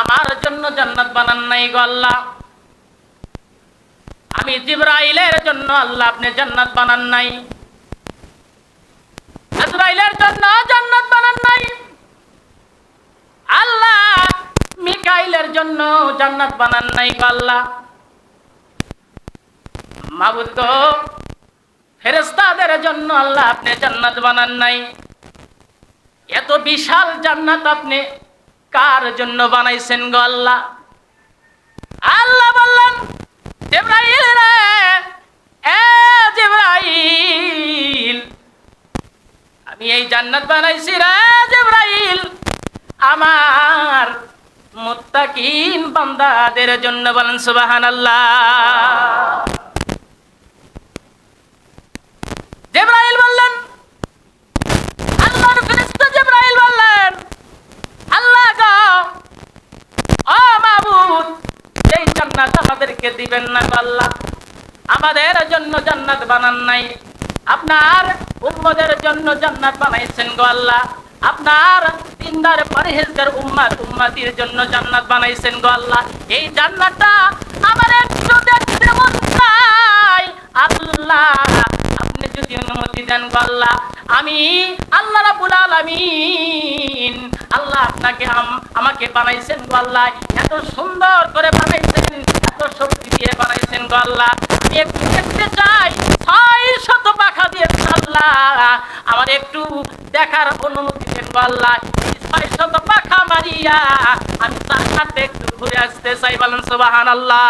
আমার জন্য জান্নাত বানান নাই গো আল্লাহ। আমি জিব্রাইলের জন্য আল্লাহ আপনি জান্নাত বানান নাই। আজরাইলের জন্য জান্নাত বানান নাই। আল্লাহ মিকাইলের জন্য জান্নাত বানান নাই গো আল্লাহ। মাবুদ ফেরেস্তাদের জন্য আল্লাহ আপনি জান্নাত বানান নাই। এত বিশাল জান্নাত আপনি কার জন্য বানাইছেন গো আল্লাহ? আল্লাহ বললেন, জিব্রাইল রে, এ জিব্রাইল, আমি এই জান্নাত বানাইছি রে জিব্রাইল, আমার মুত্তাকিন বান্দাদের জন্য বলেন সুবহানাল্লাহ জিব্রাইল বললেন আল্লাহর ফেরেশতা জিব্রাইল বললেন আল্লাহ গো ও মাবুদ এই জান্নাত আমাদেরকে দিবেন না আল্লাহ। আমাদের জন্য জান্নাত বানান নাই। আপনার উম্মদের জন্য জান্নাত বানাইছেন গো আল্লাহ। আপনার দিনদার পরহেজগার উম্মাত উম্মাতির জন্য জান্নাত বানাইছেন গো আল্লাহ। এই জান্নাতটা আমার দেখতে চাই। আল্লাহ, আপনি যদি অনুমতি দেন গো আল্লাহ। আমি আল্লাহ রাব্বুল আলামিন আল্লাহ আপনাকে আমাকে বানাইছেন গো আল্লাহ। এত সুন্দর করে বানাইছেন। শক্তি দিয়ে বানাইছেন গো আল্লাহ। আমি একটু দেখতে চাই, ছয় শত পাখা দিয়ে আল্লাহ। আমার একটু দেখার অনুমতি দেন গো আল্লাহ। ছয় শত পাখা মারিয়া আমি তার সাথে একটু ঘুরে আসতে চাই, বলেন সুবহানাল্লাহ।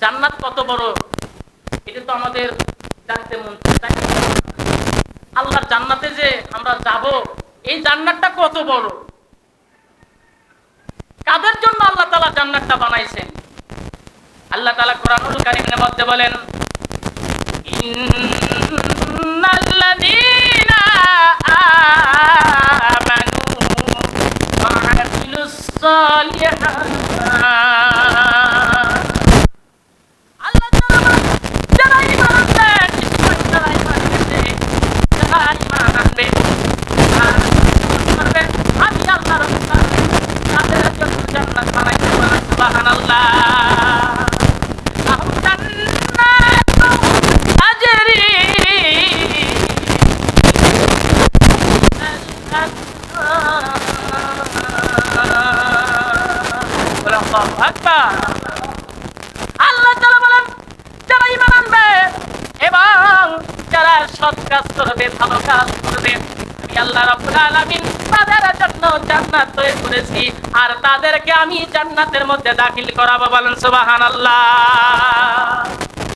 জান্নাত কত বড়? এটা তো আমাদের জানতে মন আল্লাহর জান্নাতে যে আমরা যাব, এই জান্নাতটা কত বড় কাদের জন্য আল্লাহ তাআলা জান্নাতটা বানাইছেন। আল্লাহ তাআলা কোরআনুল কারীমের মধ্যে বলেন ইন্নাল্লাযীনা আমানু ওয়া আমিলুস সালিহাত আল্লাহ তাআলা যারা ঈমান আনবে যারা ঈমান আনবে যারা ঈমান আনবে আর করবে আমি আল্লাহ রাব্বুল আলামিন তাদের জন্য জান্নাত বানাইতে পারি সুবহানাল্লাহ লাহুম জান্নাতু তাজরি আল্লাহু তাআলা বলেন, যারা ঈমান আনবে এবং যারা সৎ কাজ করবে ভালো কাজ করবে আমি আল্লাহ রাব্বুল আলামিন তাদের জন্য জান্নাত তৈরি করেছি আর তাদেরকে আমি জান্নাতের মধ্যে দাখিল করাবো, বলেন সুবহানাল্লাহ।